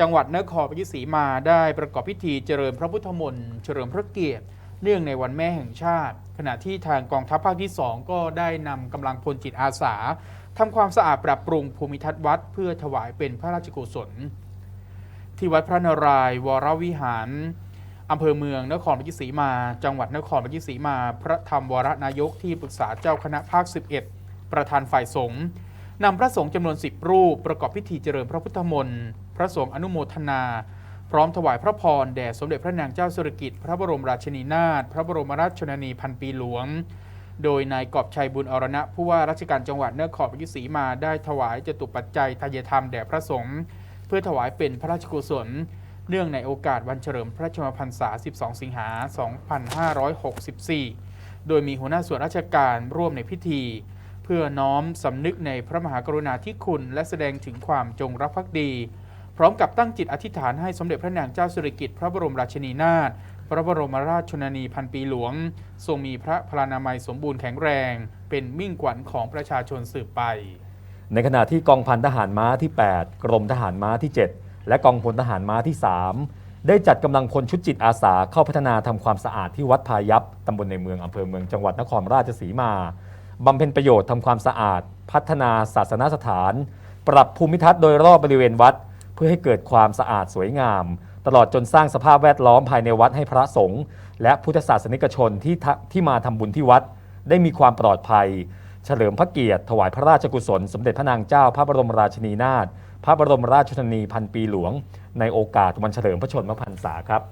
จังหวัดนครราชสีมาได้ประกอบพิธีเจริญพระพุทธมนต์เฉลิมพระเกียรติ เนื่องในวันแม่แห่งชาติ ขณะที่ทางกองทัพภาคที่ 2 ก็ได้นำกำลังพลจิตอาสาทำความสะอาดปรับปรุงภูมิทัศน์วัด เพื่อถวายเป็นพระราชกุศล ที่วัดพระนารายณ์วรวิหารอำเภอเมืองนครราชสีมา จังหวัดนครราชสีมา พระธรรมวรนายกที่ปรึกษาเจ้าคณะภาค 11 ประธานฝ่ายสงฆ์ นำพระสงฆ์จำนวน10รูปประกอบพิธีเจริญพระพุทธมนต์พระสงฆ์อนุโมทนา พร้อมถวายพระพรแด่สมเด็จพระนางเจ้าสุรกิจ พระบรมราชินีนาถพระบรมราชชนนีพันปีหลวง โดยนายกอบชัยบุญอรณะผู้ว่าราชการจังหวัดนครราชสีมาได้ถวายจตุปัจจัยทายธรรมแด่พระสงฆ์เพื่อถวายเป็นพระราชกุศล เนื่องในโอกาสวันเฉลิมพระชนมพรรษา 12 สิงหา 2564 โดยมีหัวหน้าส่วนราชการร่วมในพิธี เพื่อน้อมสำนึกในพระมหากรุณาธิคุณ และแสดงถึงความจงรักภักดี พร้อมกับตั้งจิตอธิษฐานให้สมเด็จพระนางเจ้าสิริกิติ์พระบรมราชินีนาถพระบรมราชชนนีพันปีหลวง ทรงมีพระพลานามัยสมบูรณ์แข็งแรง เป็นมิ่งขวัญของประชาชนสืบไป ในขณะที่กองพันทหารม้าที่ 8 กรมทหารม้าที่ 7 และกองพลทหารม้าที่ 3 ได้จัดกำลังพลชุดจิตอาสาเข้าพัฒนาทำความสะอาดที่วัดพายัพตำบลในเมืองอำเภอเมืองจังหวัดนครราชสีมา บำเพ็ญประโยชน์ทำความสะอาด พัฒนาศาสนสถาน ปรับภูมิทัศน์โดยรอบบริเวณวัด เพื่อให้เกิดความสะอาดสวยงาม ตลอดจนสร้างสภาพแวดล้อมภายในวัดให้พระสงฆ์และพุทธศาสนิกชนที่ที่มาทำบุญที่วัด ได้มีความปลอดภัย เฉลิมพระเกียรติ ถวายพระราชกุศล สมเด็จพระนางเจ้า พระบรมราชินีนาถพระบรมราชชนนีพันปีหลวง ในโอกาสวันเฉลิมพระชนมพรรษาครับ